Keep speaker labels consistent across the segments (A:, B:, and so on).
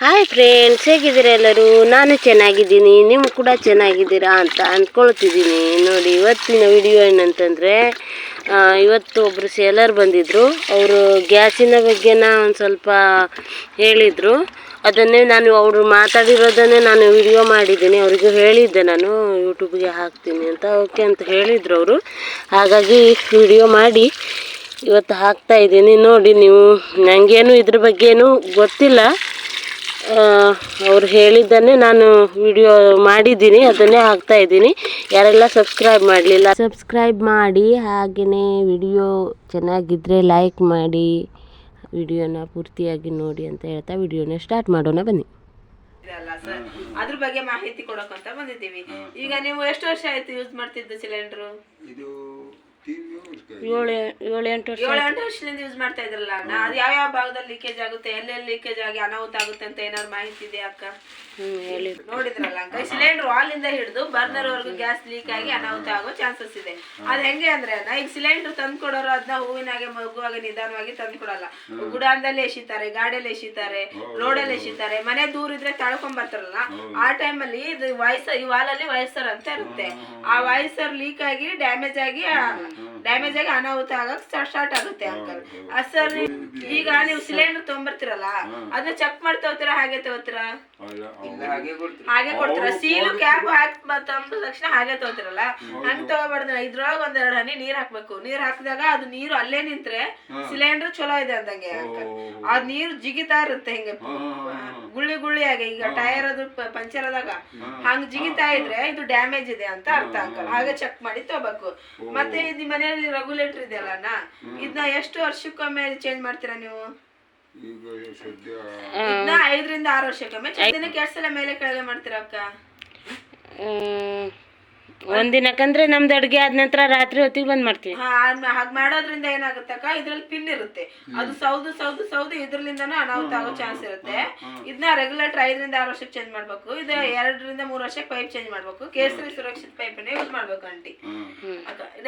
A: Hi friends ಹೇಗಿದ್ದೀರಾ ಎಲ್ಲರೂ? ನಾನು ಚೆನ್ನಾಗಿದ್ದೀನಿ, ನೀವು ಕೂಡ ಚೆನ್ನಾಗಿದ್ದೀರಾ ಅಂತ ಅಂದ್ಕೊಳ್ತಿದ್ದೀನಿ. ನೋಡಿ, ಇವತ್ತಿನ ವಿಡಿಯೋ ಏನಂತಂದರೆ ಇವತ್ತು ಒಬ್ಬರು ಸೇಲರ್ ಬಂದಿದ್ದರು ಅವರು ಗ್ಯಾಸಿನ ಬಗ್ಗೆನ ಒಂದು ಸ್ವಲ್ಪ ಹೇಳಿದರು. ಅದನ್ನೇ ನಾನು ಅವರು ಮಾತಾಡಿರೋದನ್ನೇ ನಾನು ವಿಡಿಯೋ ಮಾಡಿದ್ದೀನಿ. ಅವರಿಗೂ ಹೇಳಿದ್ದೆ ನಾನು ಯೂಟ್ಯೂಬ್ಗೆ ಹಾಕ್ತೀನಿ ಅಂತ. ಓಕೆ ಅಂತ ಹೇಳಿದರು ಅವರು. ಹಾಗಾಗಿ ವಿಡಿಯೋ ಮಾಡಿ, ಇವತ್ತು ಹಾಕ್ತಾ ಇದ್ದೀನಿ. ನೋಡಿ, ನೀವು ನನಗೇನು ಇದ್ರ ಬಗ್ಗೆನೂ ಗೊತ್ತಿಲ್ಲ. ಅವ್ರು ಹೇಳಿದ್ದನ್ನೇ ನಾನು ವಿಡಿಯೋ ಮಾಡಿದ್ದೀನಿ ಅದನ್ನೇ ಹಾಕ್ತಾ ಇದ್ದೀನಿ. ಯಾರೆಲ್ಲ ಸಬ್ಸ್ಕ್ರೈಬ್ ಮಾಡಲಿಲ್ಲ ಸಬ್ಸ್ಕ್ರೈಬ್ ಮಾಡಿ ಹಾಗೆಯೇ ವಿಡಿಯೋ ಚೆನ್ನಾಗಿದ್ದರೆ ಲೈಕ್ ಮಾಡಿ ವಿಡಿಯೋನ ಪೂರ್ತಿಯಾಗಿ ನೋಡಿ ಅಂತ ಹೇಳ್ತಾ ವಿಡಿಯೋನ ಸ್ಟಾರ್ಟ್ ಮಾಡೋಣ ಬನ್ನಿ.
B: ಅಲ್ಲ ಸರ್ ಅದ್ರ ಬಗ್ಗೆ ಮಾಹಿತಿ ಕೊಡೋಕಂತ ಬಂದಿದ್ದೀವಿ. ಈಗ ನೀವು ಎಷ್ಟು ವರ್ಷ ಆಯ್ತು ಯೂಸ್ ಮಾಡ್ತಿದ್ದು ಸಿಲಿಂಡರ್
C: ಇದು
A: ಏಳು ಏಳು ಎಂಟು ವರ್ಷ
B: ಏಳು ಎಂಟು ವರ್ಷದಿಂದ ಯೂಸ್ ಮಾಡ್ತಾ ಇದ್ರಲ್ಲ ಅಣ್ಣ? ಅದು ಯಾವ ಯಾವ ಭಾಗದಲ್ಲಿ ಲೀಕೇಜ್ ಆಗುತ್ತೆ? ಎಲ್ಲೆಲ್ಲಿ ಲೀಕೇಜ್ ಆಗಿ ಅನಾಹುತ ಆಗುತ್ತೆ ಅಂತ ಏನಾದ್ರು ಮಾಹಿತಿ ಇದೆ ಅಕ್ಕ? ನೋಡಿದ್ರಲ್ಲ ಅಂಕ ಸಿಲಿಂಡರ್ ವಾಲಿಂದ ಹಿಡಿದು ಬರ್ನರ್ ವರೆಗೂ ಗ್ಯಾಸ್ ಲೀಕ್ ಆಗಿ ಅನಾಹುತ ಆಗೋ ಚಾನ್ಸಸ್ ಇದೆ. ಅದ್ ಹೆಂಗೆ ಅಂದ್ರೆ ಅಣ್ಣ ಈಗ ಸಿಲಿಂಡರ್ ತಂದು ಕೊಡೋರು ಅದನ್ನ ಹೂವಿನಾಗೆ ಮಗುವಾಗಿ ನಿಧಾನವಾಗಿ ತಂದು ಕೊಡಲ್ಲ. ಗುಡಾನ್ದಲ್ಲಿ ಎಸಿತಾರೆ ಗಾಡಿಯಲ್ಲಿ ಎಸಿತಾರೆ ರೋಡಲ್ಲಿ ಎಸಿತಾರೆ ಮನೆ ದೂರ ಇದ್ರೆ ತಳ್ಕೊಂಡ್ ಬರ್ತಾರಲ್ಲ ಆ ಟೈಮಲ್ಲಿ ಇದು ವಾಯ್ಸ್ ಈ ವಾಲಲ್ಲಿ ವಯಸ್ಸರ್ ಅಂತ ಇರುತ್ತೆ. ಆ ವಯಸ್ಸರ್ ಲೀಕ್ ಆಗಿ ಡ್ಯಾಮೇಜ್ ಆಗಿ Mm-hmm. ಡ್ಯಾಮೇಜ್ ಆಗಿ ಅನಾಹುತ ಆಗಕ್ ಸ್ಟಾರ್ಟ್ ಆಗುತ್ತೆ ಅಂಕಲ್ ಸರ್ ಈಗ ನೀವು ಸಿಲಿಂಡರ್ ತೊಗೊಂಬರ್ತೀರಲ್ಲ ಅದನ್ನ ಚೆಕ್ ಮಾಡಿ ತಗೋತೀರ? ಹಾಗೆ ತಗೋತೀರ? ಹಾಗೆ ಕೊಡ್ತೀರಾ? ಸೀಲು ಕ್ಯಾಪ್ ಹಾಕಿ ತಂದ ತಕ್ಷಣ ಹಾಗೆ ತಗೋತಿರಲ್ಲ? ಹಂಗ್ ತಗೋಬಾರ್ದು. ಇದ್ರೊಳಗ ಒಂದೆರಡು ಹನಿ ನೀರ್ ಹಾಕ್ಬೇಕು. ನೀರ್ ಹಾಕಿದಾಗ ಅದು ನೀರು ಅಲ್ಲೇ ನಿಂತ್ರೆ ಸಿಲಿಂಡರ್ ಚಲೋ ಇದೆ ಅಂದಂಗೆ ಅಂಕಲ್ ಆ ನೀರು ಜಿಗಿತಾ ಇರುತ್ತೆ ಹಿಂಗೆ. ಗುಳ್ಳಿ ಗುಳ್ಳಿ ಆಗಿ. ಈಗ ಟೈರ್ ಅದು ಪಂಚರ್ ಆದಾಗ ಹಂಗ್ ಜಿಗಿತಾ ಇದ್ರೆ ಇದು ಡ್ಯಾಮೇಜ್ ಇದೆ ಅಂತ ಅರ್ಥ ಅಂಕಲ್ ಹಾಗೆ ಚೆಕ್ ಮಾಡಿ ತಗೋಬೇಕು. ಮತ್ತೆ ಇದು ಮನೆಯಲ್ಲಿ ರೆಗ್ಯುಲೇಟರ್ ಇದೆಯಲ್ಲ ಇದನ್ನ ಎಷ್ಟು ವರ್ಷಕ್ಕೊಮ್ಮೆ ಚೇಂಜ್ ಮಾಡ್ತೀರಾ ನೀವು?
C: ಈಗ ಸದ್ಯ
B: ಇದನ್ನ ಐದರಿಂದ ಆರು ವರ್ಷಕ್ಕೊಮ್ಮೆ. ದಿನಕ್ಕೆ ಎಷ್ಟು ಸಲ ಮೇಲೆ ಕೆಳಗೆ ಮಾಡ್ತೀರಾ ಅಕ್ಕ.
A: ಒಂದಿನಕ್ಕಂದ್ರೆ ನಮ್ದು ಅಡುಗೆ ಆದ ನಂತರ ರಾತ್ರಿ ಹೊತ್ತಿಗೆ ಬಂದ್ ಮಾಡ್ತೀವಿ.
B: ಹಾ ಹಾಗೆ ಮಾಡೋದ್ರಿಂದ ಏನಾಗುತ್ತಕ್ಕ ಇದ್ರಲ್ಲಿ ಪಿನ್ ಇರುತ್ತೆ. ಅದು ಸೌದು ಸೌದು ಸೌದು ಇದ್ರಲಿಂದನೂ ಅನಾಹುತ ಆಗೋ ಚಾನ್ಸ್ ಇರುತ್ತೆ. ಇದನ್ನ ರೆಗ್ಯುಲೇಟರ್ ಐದರಿಂದ ಆರು ವರ್ಷಕ್ಕೆ ಚೇಂಜ್ ಮಾಡ್ಬೇಕು. ಇದು ಎರಡರಿಂದ ಮೂರು ವರ್ಷಕ್ಕೆ ಪೈಪ್ ಚೇಂಜ್ ಮಾಡ್ಬೇಕು. ಕೇಸರಿ ಸುರಕ್ಷಿತ ಪೈಪನ್ನೇ ಯೂಸ್ ಮಾಡ್ಬೇಕು ಆಂಟಿ.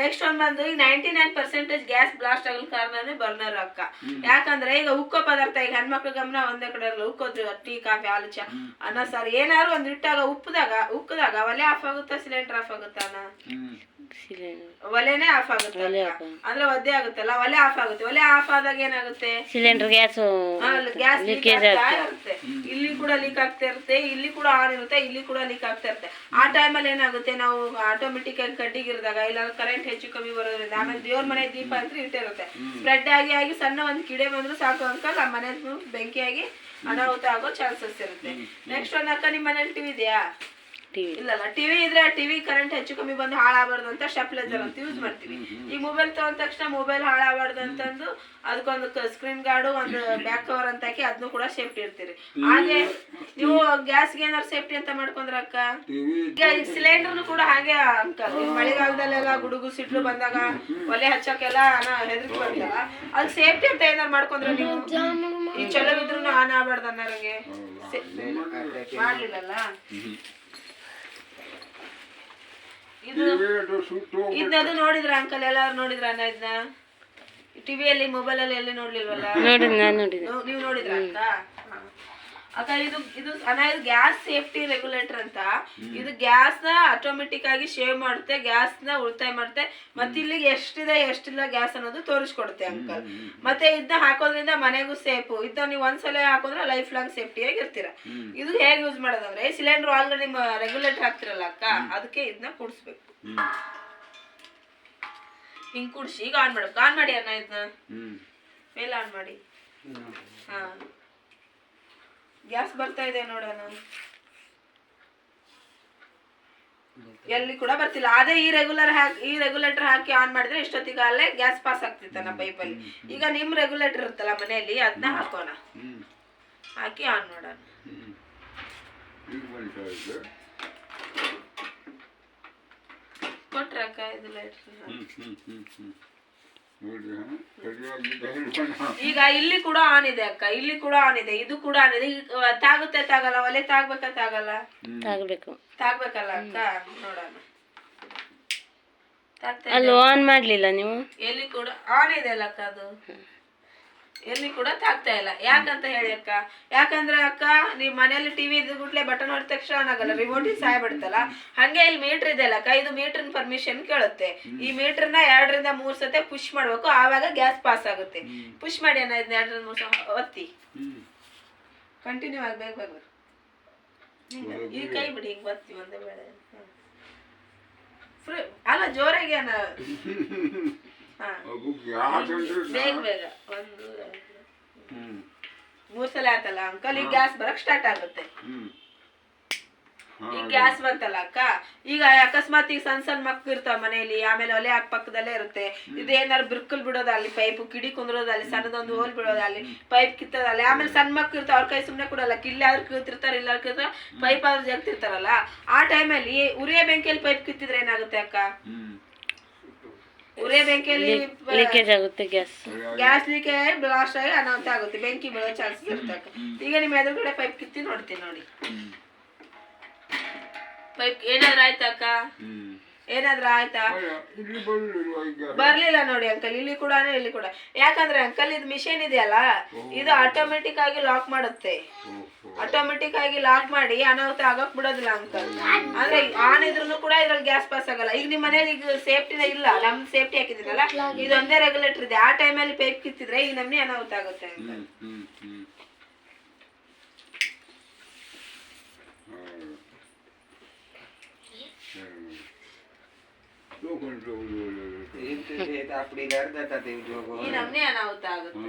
B: ನೆಕ್ಸ್ಟ್ ಒಂದ್ ಬಂದು ಈಗ ninety nine percentage gas blast ಆಗಲ್ ಕಾರಣನೇ ಬರ್ನರ್ ಅಕ್ಕ. ಯಾಕಂದ್ರೆ ಈಗ ಉಕ್ಕೋ ಪದಾರ್ಥ ಈಗ ಹೆಣ್ಮಕ್ಳ ಗಮನ ಒಂದೇ ಕಡೆ ಇರಲ್ಲ ಉಕ್ಕೋದು ಟೀ ಕಾಫಿ ಹಾಲು ಚಾ ಅನ್ನ ಸಾರು ಏನಾದ್ರು ಒಂದ್ ಇಟ್ಟಾಗ ಉಪ್ಪದಾಗ ಉಕ್ಕದಾಗ ಒಲೆ ಆಫ್ ಆಗುತ್ತಾ ಸಿಲಿಂಡರ್ ಆಫ್ ಆಗುತ್ತಾ ಆಗುತ್ತಾನ ಒಲೆನೇ ಆಫ್ ಆಗುತ್ತೆ. ಅಂದ್ರೆ ಒದ್ದೆ ಆಗುತ್ತಲ್ಲ ಒಲೆ ಆಫ್ ಆಗುತ್ತೆ. ಒಲೆ ಆಫ್ ಆದಾಗ ಏನಾಗುತ್ತೆ?
A: ಸಿಲಿಂಡರ್ ಗ್ಯಾಸ್
B: ಗ್ಯಾಸ್ ಲೀಕ್ ಇರುತ್ತೆ. ಇಲ್ಲಿ ಕೂಡ ಲೀಕ್ ಆಗ್ತಾ ಇರುತ್ತೆ ಇಲ್ಲಿ ಕೂಡ ಆನ್ ಇರುತ್ತೆ ಇಲ್ಲಿ ಕೂಡ ಲೀಕ್ ಆಗ್ತಾ ಇರುತ್ತೆ. ಆ ಟೈಮಲ್ಲಿ ಏನಾಗುತ್ತೆ? ನಾವು ಆಟೋಮೆಟಿಕ್ ಆಗಿ ಕಡ್ಡಿಗಿರಿದಾಗ ಇಲ್ಲ ಕರೆಂಟ್ ಹೆಚ್ಚು ಕಮ್ಮಿ ಬರೋದ್ರಿಂದ ಆಮೇಲೆ ದೇವ್ರ ಮನೆ ದೀಪ ಅಂತ ಇಟ್ಟಿರುತ್ತೆ ಸ್ಪ್ರೆಡ್ ಆಗಿ ಆಗಿ ಸಣ್ಣ ಒಂದು ಕಿಡೆ ಬಂದ್ರು ಸಾಕು ಅಂಕಲ್ ಆ ಮನೆ ಬೆಂಕಿಯಾಗಿ ಅನಾಹುತ ಆಗೋ ಚಾನ್ಸಸ್ ಇರುತ್ತೆ. ನೆಕ್ಸ್ಟ್ ಒಂದು ಅಕ್ಕ ನಿಮ್ಮ ಮನೇಲಿ ಟಿವಿ ಇದೆಯಾ?
A: ಟಿವಿ.
B: ಇಲ್ಲಲ್ಲ ಟಿವಿ ಇದ್ರೆ ಟಿವಿ ಕರೆಂಟ್ ಹೆಚ್ಚು ಕಮ್ಮಿ ಬಂದು ಹಾಳಾಗಬಾರ್ದು ಅಂತ ಸ್ಟೆಪ್ಲೈಸರ್ ಅಂತ ಯೂಸ್ ಮಾಡ್ತೀವಿ. ಈ ಮೊಬೈಲ್ ತಗೊಂಡ ತಕ್ಷಣ ಮೊಬೈಲ್ ಹಾಳಾಗಬಾರ್ದು ಅಂತಂದು ಅದಕ್ಕೊಂದು ಸ್ಕ್ರೀನ್ ಗಾರ್ಡು ಒಂದು ಬ್ಯಾಕ್ ಕವರ್ ಅಂತ ಹಾಕಿ ಅದನ್ನು ಕೂಡ ಸೇಫ್ಟಿ ಇರ್ತೀರಿ ಹಾಗೆ ನೀವು ಗ್ಯಾಸ್ಗೆ ಏನಾರು ಸೇಫ್ಟಿ ಅಂತ ಮಾಡ್ಕೊಂಡ್ರ ಅಕ್ಕ? ಈಗ ಸಿಲಿಂಡರ್ನು ಕೂಡ ಹಾಗೆ ಅಂಕಲ್ ಮಳೆಗಾಲದಲ್ಲೆಲ್ಲ ಗುಡುಗು ಸಿಡ್ಲು ಬಂದಾಗ ಒಲೆ ಹಚ್ಚಕ್ಕೆಲ್ಲ ಎಲ್ಲಾ ಬರ್ತಲ್ಲ ಅದು ಸೇಫ್ಟಿ ಅಂತ ಏನಾರು ಮಾಡ್ಕೊಂಡ್ರೆ ನೀವು? ಈ ಚಲೋ ಇದ್ರು ಆನ್ ಆಗ್ಬಾರ್ದು ಅನ್ನೋರಿಗೆ ಮಾಡ್ಲಿಲ್ಲಲ್ಲ? ಇದು
C: ಸುಟ್ಟು
B: ನೋಡಿದ್ರ ಅಂಕಲ್? ಎಲ್ಲಾರು ನೋಡಿದ್ರ ಅಣ್ಣ ಇದನ್ನ ಟಿವಿಯಲ್ಲಿ ಮೊಬೈಲ್ ಅಲ್ಲಿ ಎಲ್ಲಿ ನೋಡ್ಲಿಲ್ವಲ್ಲ?
A: ನೋಡಿ ನಾನು ನೋಡಿದೆ.
B: ನೀವು- ನೋಡಿದ್ರ ಅಕ್ಕ ಅಕ್ಕ ಇದು ಇದು ಅಣ್ಣ ಇದು ಗ್ಯಾಸ್ ಸೇಫ್ಟಿ ರೆಗ್ಯುಲೇಟರ್ ಅಂತ. ಇದು ಗ್ಯಾಸ್ನ ಆಟೋಮೆಟಿಕ್ ಆಗಿ ಶೇವ್ ಮಾಡುತ್ತೆ ಗ್ಯಾಸ್ನ ಉಳಿತಾಯ ಮಾಡುತ್ತೆ ಮತ್ತೆ ಇಲ್ಲಿ ಎಷ್ಟಿದೆ ಎಷ್ಟಿಲ್ಲ ಗ್ಯಾಸ್ ಅನ್ನೋದು ತೋರಿಸ್ಕೊಡುತ್ತೆ ಅಂಕಲ್ ಮತ್ತೆ ಇದನ್ನ ಹಾಕೋದ್ರಿಂದ ಮನೆಗೂ ಸೇಫ್ ಇದನ್ನ ನೀವು ಒಂದ್ಸಲ ಹಾಕೋದ್ರೆ ಲೈಫ್ ಲಾಂಗ್ ಸೇಫ್ಟಿ ಆಗಿ ಇರ್ತೀರ. ಇದು ಹೇಗೆ ಯೂಸ್ ಮಾಡೋದಂದ್ರೆ ಸಿಲಿಂಡರ್ ಆಲ್ರೆಡಿ ನಿಮ್ಮ ರೆಗ್ಯುಲೇಟರ್ ಹಾಕ್ತಿರಲ್ಲ ಅಕ್ಕ ಅದಕ್ಕೆ ಇದನ್ನ ಕುಡಿಸ್ಬೇಕು. ಹಿಂಗ್ ಕುಡಿಸಿ ಈಗ ಆನ್ ಮಾಡ್ಬೇಕು ಆನ್ ಮಾಡಿ ಅಣ್ಣ ಇದನ್ನ ಮೇಲೆ ಆನ್ ಮಾಡಿ. ಹಾ. ಗ್ಯಾಸ್ ಬರ್ತಾ ಇದೆ ನೋಡೋಣ ಎಲ್ಲಿ ಕೂಡ ಬರ್ತಿಲ್ಲ. ಅದೇ ಈ ರೆಗ್ಯುಲರ್ ಹಾಕಿ ಈ ರೆಗ್ಯುಲೇಟರ್ ಹಾಕಿ ಆನ್ ಮಾಡಿದ್ರೆ ಇಷ್ಟೊತ್ತಿಗೆ ಅಲ್ಲೇ ಗ್ಯಾಸ್ ಪಾಸ್ ಆಗ್ತಿತ್ತಣ್ಣ ಪೈಪಲ್ಲಿ ಈಗ ನಿಮ್ ರೆಗ್ಯುಲೇಟರ್ ಇರುತ್ತಲ್ಲ ಮನೆಯಲ್ಲಿ ಅದನ್ನ ಹಾಕೋಣ. ಹಾಕಿ ಆನ್ ಮಾಡೋಣ.
C: ಹ್ಮ್. ಇದು. ಲೈಟ್ರ್
B: ಈಗ ಇಲ್ಲಿ ಕೂಡ ಆನ್ ಇದೆ ಅಕ್ಕ ಇಲ್ಲಿ ಕೂಡ ಆನ್ ಇದೆ ಇದು ಕೂಡ ಆನ್ ಇದೆ. ಈಗ ತಾಗುತ್ತೆ ತಾಗಲ್ಲ ಒಲೆ ತಾಗ್ಬೇಕಾ ತಾಗಲ್ಲ?
A: ತಾಗ್ಬೇಕು.
B: ತಾಗ್ಬೇಕಲ್ಲ ಅಕ್ಕ? ನೋಡೋಣ.
A: ಅಲ್ಲಿ ಆನ್ ಮಾಡ್ಲಿಲ್ಲ ನೀವು?
B: ಎಲ್ಲಿ ಕೂಡ ಆನ್ ಇದೆ ಅಲ್ಲ ಅಕ್ಕ ಅದು. ಎಲ್ಲಿ ಕೂಡ ತಾಗ್ತಾ ಇಲ್ಲ. ಯಾಕಂತ ಹೇಳಿ ಅಕ್ಕ? ಯಾಕಂದ್ರೆ ಅಕ್ಕ, ನೀವು ಮನೆಯಲ್ಲಿ ಟಿವಿ ಇದ್ಬಿಟ್ಲೆ ಬಟನ್ ಹೊಡೆದ ತಕ್ಷಣ ಆಗಲ್ಲ ರಿಮೋಟ್ ಸಹಾಯ ಬಿಡುತ್ತಲ್ಲ ಹಂಗೆ ಇಲ್ಲಿ ಮೀಟರ್ ಇದೆ ಅಕ್ಕ? ಇದು ಮೀಟರ್ ಪರ್ಮಿಷನ್ ಕೇಳುತ್ತೆ. ಈ ಮೀಟರ್ನ ಎರಡರಿಂದ ಮೂರ್ ಸತೆ ಪುಷ್ ಮಾಡ್ಬೇಕು. ಆವಾಗ ಗ್ಯಾಸ್ ಪಾಸ್ ಆಗುತ್ತೆ. ಪುಷ್ ಮಾಡಿ ಅನ್ನ ಎರಡರಿಂದ ಮೂರ್ ಒತ್ತಿ. ಕಂಟಿನ್ಯೂ ಆಗ್ಬೇಕು ಬೇಗ ಈ ಕೈ ಬಿಡಿ, ಹಿಂಗ್ ಒತ್ತಿ ಒಂದೇ ಬೇಡ ಅಲ್ಲ, ಜೋರಾಗಿ ಅಣ್ಣ. ಬೇಗ ಬೇಗ. ಒಂದು ಮೂರ್ ಸಲ ಆತಲ್ಲ ಅಂಕಲ್ ಈಗ ಗ್ಯಾಸ್ ಬರಕ್ ಸ್ಟಾರ್ಟ್ ಆಗುತ್ತೆ. ಈಗ ಗ್ಯಾಸ್ ಬಂತಲ್ಲ ಅಕ್ಕ? ಈಗ ಅಕಸ್ಮಾತ್ ಈಗ ಸಣ್ಣ ಸಣ್ಣ ಮಕ್ಳು ಇರ್ತಾವ ಮನೆಯಲ್ಲಿ ಆಮೇಲೆ ಒಲೆ ಹಾಕ್ ಪಕ್ಕದಲ್ಲೇ ಇರುತ್ತೆ. ಇದೇನಾರು ಬಿರ್ಕಲ್ ಬಿಡೋದಲ್ಲಿ ಪೈಪ್ ಕಿಡಿ ಕುಂದ್ರೋದಲ್ಲಿ ಸಣ್ಣದೊಂದು ಹೋಲ್ ಬಿಡೋದಲ್ಲಿ ಪೈಪ್ ಕಿತ್ತದಲ್ಲಿ ಆಮೇಲೆ ಸಣ್ಣ ಮಕ್ಳು ಇರ್ತಾವ ಅವ್ರ ಕೈ ಸುಮ್ನೆ ಕೊಡಲ್ಲ. ಕಿಲ್ಲ ಆದ್ರೂ ಕಿತ್ತಿರ್ತಾರ ಇಲ್ಲ ಕಿತ್ತ ಪೈಪ್ ಆದ್ರೂ ಜಗ್ತಿರ್ತಾರಲ್ಲ. ಆ ಟೈಮಲ್ಲಿ ಉರಿಯ ಬೆಂಕಿಯಲ್ಲಿ ಪೈಪ್ ಕಿತ್ತಿದ್ರೆ ಏನಾಗುತ್ತೆ ಅಕ್ಕ? ಉರಿಯ ಬೆಂಕಿಯಲ್ಲಿ
A: ಲೀಕೇಜ್ ಆಗುತ್ತೆ ಗ್ಯಾಸ್.
B: ಗ್ಯಾಸ್ ಲೀಕೇಜ್ ಬ್ಲಾಸ್ಟ್ ಆಗಿ ಅನಾಹುತ ಆಗುತ್ತೆ. ಬೆಂಕಿ ಬೀಳೋ ಚಾನ್ಸಸ್ ಈಗ ನಿಮ್ಮ ಎದುರುಗಡೆ ಪೈಪ್ ಕಿತ್ತಿ ನೋಡ್ತೀನಿ ನೋಡಿ. ಪೈಪ್ ಏನಾದ್ರು ಆಯ್ತಾ ಅಕ್ಕ? ಏನಾದ್ರು ಆಯ್ತಾ?
C: ಅಯ್ಯ, ಇಲ್ಲಿ ಬರಲಿಲ್ವಾ ಈಗ.
B: ಬರ್ಲಿಲ್ಲ ನೋಡಿ ಅಂಕಲ್ ಇಲ್ಲಿ ಕೂಡ ಇಲ್ಲಿ ಕೂಡ. ಯಾಕಂದ್ರೆ ಅಂಕಲ್ ಇದು ಮಿಷಿನ್ ಇದೆಯಲ್ಲ ಇದು ಆಟೋಮೆಟಿಕ್ ಆಗಿ ಲಾಕ್ ಮಾಡುತ್ತೆ. ಆಟೋಮೆಟಿಕ್ ಆಗಿ ಲಾಕ್ ಮಾಡಿ ಅನಾಹುತ ಆಗಕ್ ಬಿಡೋದಿಲ್ಲ ಅಂಕಲ್. ಅಂದ್ರೆ ಆನ್ ಇದ್ರೂ ಕೂಡ ಇದ್ರಲ್ಲಿ ಗ್ಯಾಸ್ ಪಾಸ್ ಆಗಲ್ಲ. ಈಗ ನಿಮ್ಮ ಮನೇಲಿ ಈಗ ಸೇಫ್ಟಿನ ಇಲ್ಲ ನಮ್ ಸೇಫ್ಟಿ ಹಾಕಿದಿರಲ್ಲ ಇದೊಂದೇ ರೆಗ್ಯುಲೇಟರ್ ಇದೆ. ಆ ಟೈಮಲ್ಲಿ ಪೈಪ್ ಕಿತ್ತಿದ್ರೆ ಈ ನಮ್ನೆ ಅನಾಹುತ ಆಗುತ್ತೆ ಅಂಕಲ್. ಈ ಅನಾಹುತ ಆಗುತ್ತೆ.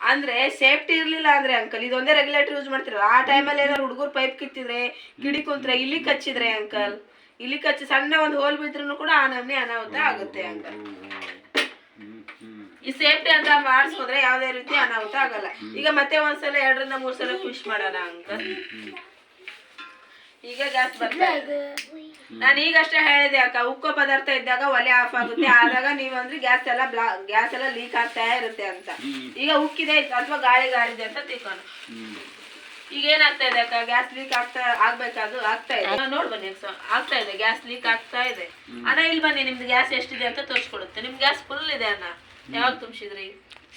B: ಅಂದ್ರೆ ಸೇಫ್ಟಿ ಇರ್ಲಿಲ್ಲ ಅಂದ್ರೆ ಅಂಕಲ್ ಇದೊಂದೇ ರೆಗ್ಯುಲೇಟರ್ ಯೂಸ್ ಮಾಡ್ತಿರಲ್ಲ, ಆ ಟೈಮಲ್ಲಿ ಏನಾದ್ರು ಹುಡುಗರು ಪೈಪ್ ಕಿತ್ತಿದ್ರೆ ಗಿಡಿ ಕುಂತ್ರೆ, ಇಲ್ಲಿ ಕಚ್ಚಿದ್ರೆ ಅಂಕಲ್ ಇಲ್ಲಿ ಕಚ್ಚಿ ಸಣ್ಣ ಒಂದು ಹೋಲ್ ಬಿದ್ರೂ ಕೂಡ ಆ ನಮ್ನೆ ಅನಾಹುತ ಆಗುತ್ತೆ ಅಂಕಲ್ ಈ ಸೇಫ್ಟಿ ಅಂತ ಮಾಡಿಸ್ಕೊಂಡ್ರೆ ಯಾವ್ದೇ ರೀತಿ ಅನಾಹುತ ಆಗಲ್ಲ. ಈಗ ಮತ್ತೆ ಒಂದ್ಸಲ, ಎರಡರಿಂದ ಮೂರ್ ಸಲ ಖುಷ್ ಮಾಡೋಣ ಅಂಕಲ್ ಈಗ ಗ್ಯಾಸ್ ಬರ್ತಾ ನಾನು ಈಗಷ್ಟೇ ಹೇಳಿದೆ ಅಕ್ಕ ಉಕ್ಕೋ ಪದಾರ್ಥ ಇದ್ದಾಗ ಒಲೆ ಆಫ್ ಆಗುತ್ತೆ. ಆದಾಗ ನೀವು ಅಂದ್ರೆ ಗ್ಯಾಸ್ ಎಲ್ಲ ಬ್ಲಾ ಗ್ಯಾಸ್ ಎಲ್ಲ ಲೀಕ್ ಆಗ್ತಾ ಇರುತ್ತೆ ಅಂತ. ಈಗ ಉಕ್ಕಿದೆ ಅಥವಾ ಗಾಳಿ ಗಾಳಿದೆ ಅಂತ ತಿಳ್ಕೊಂಡು. ಈಗ ಏನಾಗ್ತಾ ಇದೆ ಅಕ್ಕ ಗ್ಯಾಸ್ ಲೀಕ್ ಆಗ್ತಾ ಆಗ್ಬೇಕಾದ್ರು ಆಗ್ತಾ ಇದೆ. ನೋಡ್ ಬನ್ನಿ ಆಗ್ತಾ ಇದೆ ಗ್ಯಾಸ್ ಲೀಕ್ ಆಗ್ತಾ ಇದೆ. ಅಣ್ಣ ಇಲ್ಲಿ ಬನ್ನಿ ನಿಮ್ದು ಗ್ಯಾಸ್ ಎಷ್ಟಿದೆ ಅಂತ ತೋರಿಸ್ಕೊಡುತ್ತೆ. ನಿಮ್ ಗ್ಯಾಸ್ ಫುಲ್ ಇದೆ ಅಣ್ಣ. ಯಾವಾಗ ತುಂಬಿಸಿದ್ರಿ?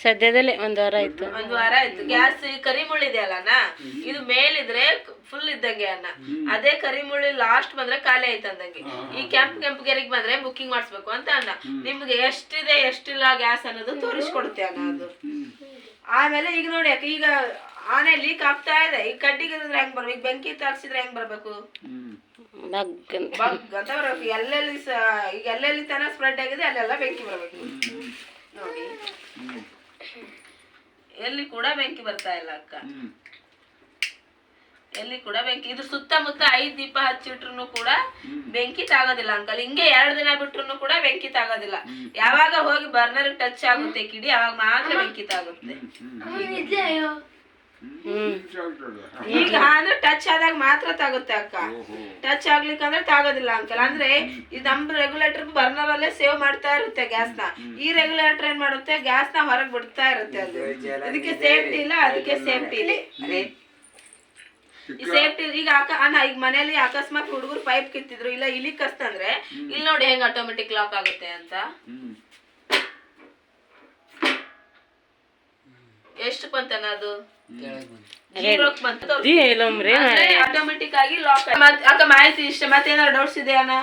A: ಸದ್ಯದಲ್ಲೇ ಒಂದು ವಾರ ಆಯ್ತು.
B: ಒಂದು ವಾರ ಆಯ್ತು. ಗ್ಯಾಸ್ ಕರಿಮುಳ್ಳಿದೆ ಅಲ್ಲ ಇದು ಮೇಲಿದ್ರೆ ಇದ್ದಂಗೆ ಅನ್ನ. ಅದೇ ಕರಿಮುಳ್ಳಿ ಲಾಸ್ಟ್ ಬಂದ್ರೆ ಖಾಲಿ ಆಯ್ತು ಅಂದಂಗೆ. ಈ ಕೆಂಪ್ ಕೆಂಪ್ ಗೆರೆಗೆ ಬಂದ್ರೆ ಬುಕ್ಕಿಂಗ್ ಮಾಡಿಸ್ಬೇಕು ಅಂತ ಅನ್ನ. ನಿಮ್ಗೆ ಎಷ್ಟಿದೆ ಎಷ್ಟಿಲ್ಲ ಗ್ಯಾಸ್ ಅನ್ನೋದು ತೋರಿಸ್ಕೊಡುತ್ತೆ ಅನ್ನ ಅದು. ಆಮೇಲೆ ಈಗ ನೋಡಿ ಅಕ್ಕ ಈಗ ಆನೆ ಲೀಕ್ ಆಗ್ತಾ ಇದೆ. ಈ ಕಡ್ಡಿಗೆ ಹೆಂಗ್ ಬರ್ಬೇಕು? ಈಗ ಬೆಂಕಿ ತಾಕ್ಸಿದ್ರೆ ಹೆಂಗ್ ಬರ್ಬೇಕು?
A: ಬಗ್ ಅಂತ.
B: ಬಗ್ ಅಂತ ಬರ್ಬೇಕು ಎಲ್ಲೆಲ್ಲಿ ಈಗ ಎಲ್ಲೆಲ್ಲಿ ತನ ಸ್ಪ್ರೆಡ್ ಆಗಿದೆ ಅಲ್ಲೆಲ್ಲ ಬೆಂಕಿ ಬರ್ಬೇಕು. ನೋಡಿ. ಎಲ್ಲಿ ಕೂಡ ಬೆಂಕಿ ಬರ್ತಾ ಇಲ್ಲ ಅಕ್ಕ. ಎಲ್ಲಿ ಕೂಡ ಬೆಂಕಿ. ಇದ್ರ ಸುತ್ತಮುತ್ತ ಐದು ದೀಪ ಹಚ್ಚಿಟ್ರು ಕೂಡ ಬೆಂಕಿ ತಾಗೋದಿಲ್ಲ ಅಂಕಲ್. ಹಿಂಗೆ ಎರಡು ದಿನ ಬಿಟ್ರು ಕೂಡ ಬೆಂಕಿ ತಾಗೋದಿಲ್ಲ. ಯಾವಾಗ ಹೋಗಿ ಬರ್ನರ್ ಟಚ್ ಆಗುತ್ತೆ ಕಿಡಿ ಅವಾಗ ಮಾತ್ರ ಬೆಂಕಿ ತಾಗುತ್ತೆ. ಈಗ ಅಂದ್ರೆ ಟಚ್ ಆದಾಗ ಮಾತ್ರ ತಾಗುತ್ತೆ ಅಕ್ಕ. ಟಚ್ ಆಗ್ಲಿಕ್ಕಂದ್ರೆ ತಾಗೋದಿಲ್ಲ ಅಂಕಲ್. ಅಂದ್ರೆ ಇದು ನಮ್ ರೆಗ್ಯುಲೇಟರ್ ಬರ್ನರ್ ಅಲ್ಲೇ ಸೇವ್ ಮಾಡ್ತಾ ಇರುತ್ತೆ ಗ್ಯಾಸ್ನ ಈ ರೆಗ್ಯುಲೇಟರ್ ಏನ್ ಮಾಡುತ್ತೆ? ಗ್ಯಾಸ್ನ ಹೊರಗ್ ಬಿಡ್ತಾ ಇರುತ್ತೆ ಅದು. ಅದಕ್ಕೆ ಸೇಫ್ಟಿ ಇಲ್ಲ ಅದಕ್ಕೆ ಸೇಫ್ಟಿ ಇಲ್ಲ ಸೇಫ್ಟಿ ಈಗ ಅಣ್ಣ ಈಗ ಮನೇಲಿ ಅಕಸ್ಮಾತ್ ಹುಡುಗರು ಪೈಪ್ ಕಿತ್ತಿದ್ರು ಇಲ್ಲ ಇಲಿ ಕಸ್ತಂದ್ರೆ ಇಲ್ಲಿ ನೋಡಿ ಹೆಂಗ್ ಆಟೋಮೆಟಿಕ್ ಲಾಕ್ ಆಗುತ್ತೆ ಅಂತ. ಎಷ್ಟು ಬಂತನ ಅದು? ಜೀರೋಕ್ ಬಂತು.
A: ಜಿ ಹೇಳಮ್ರಿ
B: ಆಟೋಮೆಟಿಕ್ ಆಗಿ ಲಾಕ್ ಅಕ್ಕ ಮಾಹಿತಿ ಇಷ್ಟ ಮತ್ತೇನಾದ್ರು ಡೌಟ್ಸ್ ಇದೆ ಅಣ್ಣ?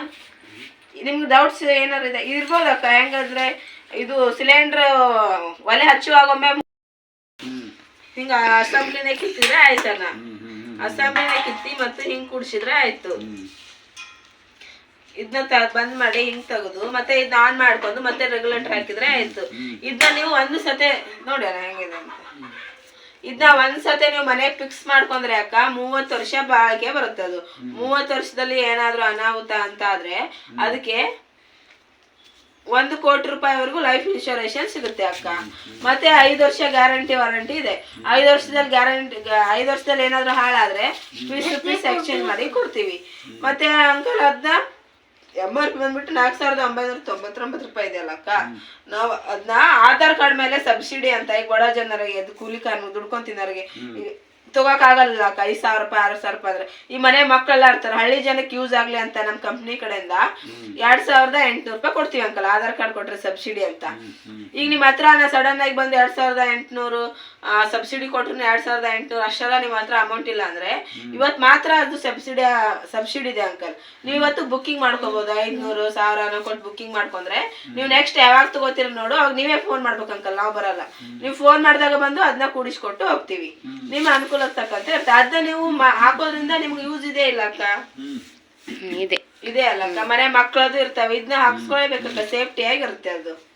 B: ನಿಮ್ಗೆ ಡೌಟ್ಸ್ ಏನಾರ ಇದೆ? ಇರ್ಬೋದು ಅಕ್ಕ ಹೆಂಗಾದ್ರೆ ಇದು ಸಿಲಿಂಡರ್ ಒಲೆ ಹಚ್ಚುವಾಗ
C: ಒಮ್ಮೆ
B: ಹಿಂಗ ಅಸೆಂಬ್ಲಿನೇ ಕಿತ್ತಿದ್ರೆ ಆಯ್ತಣ್ಣ. ಅಸೆಂಬ್ಲಿನೇ ಕಿತ್ತಿ ಮತ್ತೆ ಹಿಂಗ್ ಕುಡ್ಸಿದ್ರೆ ಆಯ್ತು. ಇದನ್ನ ತ ಬಂದ್ ಮಾಡಿ ಹಿಂಗ್ ತೆಗೆದು ಮತ್ತೆ ಇದನ್ನ ಆನ್ ಮಾಡ್ಕೊಂಡು ಮತ್ತೆ ರೆಗ್ಯುಲೇಟರ್ ಹಾಕಿದ್ರೆ ಆಯ್ತು. ಇದನ್ನ ನೀವು ಒಂದು ಸತೆ ನೋಡಿ ಅಣ್ಣ ಹೆಂಗಿದೆ ಅಂತ. ಇದನ್ನ ಒಂದ್ ಸತೆ ನೀವು ಮನೆಗೆ ಫಿಕ್ಸ್ ಮಾಡ್ಕೊಂಡ್ರೆ ಅಕ್ಕ ಮೂವತ್ತು ವರ್ಷ ಬಾಳಿಕೆ ಬರುತ್ತೆ ಅದು. ಮೂವತ್ತು ವರ್ಷದಲ್ಲಿ ಏನಾದ್ರೂ ಅನಾಹುತ ಅಂತ ಆದ್ರೆ ಅದಕ್ಕೆ ಒಂದು ಕೋಟಿ ರೂಪಾಯಿವರೆಗೂ ಲೈಫ್ ಇನ್ಶೂರೆನ್ಸ್ ಸಿಗುತ್ತೆ ಅಕ್ಕ. ಮತ್ತೆ ಐದು ವರ್ಷ ಗ್ಯಾರಂಟಿ ವಾರಂಟಿ ಇದೆ. ಐದು ವರ್ಷದಲ್ಲಿ ಗ್ಯಾರಂಟಿ ಐದು ವರ್ಷದಲ್ಲಿ ಏನಾದ್ರೂ ಹಾಳಾದ್ರೆ ಪೀಸ್ ಟು ಪೀಸ್ ಎಕ್ಸ್ಚೇಂಜ್ ಮಾಡಿ ಕೊಡ್ತೀವಿ. ಮತ್ತೆ ಅಂಕಲ್ ಅದನ್ನ ಎಂ ಆರ್ ಪಿ ಬಂದ್ಬಿಟ್ಟು ನಾಲ್ಕು ಸಾವಿರದ ಒಂಬೈನೂರ ತೊಂಬತ್ತೊಂಬತ್ತು ರೂಪಾಯಿ ಇದೆಯಲ್ಲ ಅಕ್ಕ. ನಾವು ಅದನ್ನ ಆಧಾರ್ ಕಾರ್ಡ್ ಮೇಲೆ ಸಬ್ಸಿಡಿ ಅಂತ ಈಗ ಬಡ ಜನರಿಗೆ ಅದು ಕೂಲಿ ಕಾರ್ಮಿಕ ದುಡ್ಕೊಂಡ್ ತಗೋಕ್ಕಾಗಲ್ಲ ಅಕ್ಕ ಐದ್ ಸಾವಿರ ರೂಪಾಯಿ ಆರು ಸಾವಿರ ರೂಪಾಯಿ ಅಂದ್ರೆ ಈ ಮನೆ ಮಕ್ಕಳೆಲ್ಲ ಇರ್ತಾರೆ ಹಳ್ಳಿ ಜನಕ್ಕೆ ಯೂಸ್ ಆಗ್ಲಿ ಅಂತ ನಮ್ಮ ಕಂಪ್ನಿ ಕಡೆಯಿಂದ ಎರಡ್ ಸಾವಿರದ ಎಂಟ್ನೂರು ರೂಪಾಯಿ ಕೊಡ್ತೀವಿ ಅಂಕಲ್ ಆಧಾರ್ ಕಾರ್ಡ್ ಕೊಟ್ರೆ ಸಬ್ಸಿಡಿ ಅಂತ. ಈಗ ನಿಮ್ ಹತ್ರ ಸಡನ್ ಆಗಿ ಬಂದು ಎರಡ್ ಸಾವಿರದ ಎಂಟ್ನೂರು ಸಬ್ಸಿಡಿ ಕೊಟ್ರು ಎರಡ್ ಸಾವಿರದ ಎಂಟ್ನೂರು ಅಷ್ಟೆಲ್ಲ ನಿಮ್ಮ ಹತ್ರ ಅಮೌಂಟ್ ಇಲ್ಲ ಅಂದ್ರೆ ಇವತ್ತು ಮಾತ್ರ ಅದು ಸಬ್ಸಿಡಿ ಸಬ್ಸಿಡಿ ಇದೆ ಅಂಕಲ್ ನೀವು ಇವತ್ತು ಬುಕ್ಕಿಂಗ್ ಮಾಡ್ಕೋಬಹುದು ಐದ್ನೂರು ಸಾವಿರ ಕೊಟ್ಟು ಬುಕ್ಕಿಂಗ್ ಮಾಡ್ಕೊಂಡ್ರೆ ನೀವು ನೆಕ್ಸ್ಟ್ ಯಾವಾಗ ತಗೋತೀರ ನೋಡು ಅವಾಗ ನೀವೇ ಫೋನ್ ಮಾಡ್ಬೇಕು ಅಂಕಲ್ ನಾವು ಬರಲ್ಲ. ನೀವು ಫೋನ್ ಮಾಡಿದಾಗ ಬಂದು ಅದನ್ನ ಕೂಡಿಸ್ಕೊಟ್ಟು ಹೋಗ್ತೀವಿ. ನಿಮ್ಮ ತಕ್ಕಂತೆ ಇರುತ್ತೆ ಅದನ್ನ ನೀವು ಹಾಕೋದ್ರಿಂದ ನಿಮ್ಗೆ ಯೂಸ್ ಇದೆ ಇಲ್ಲ ಅಕ್ಕ.
A: ಇದೆ.
B: ಇದೆ ಅಲ್ಲ ಅಕ್ಕ. ಮನೆ ಮಕ್ಕಳದು ಇರ್ತಾವೆ. ಇದನ್ನ ಹಾಕ್ಸ್ಕೊಳ್ಬೇಕಕ್ಕ. ಸೇಫ್ಟಿ ಆಗಿರುತ್ತೆ ಅದು.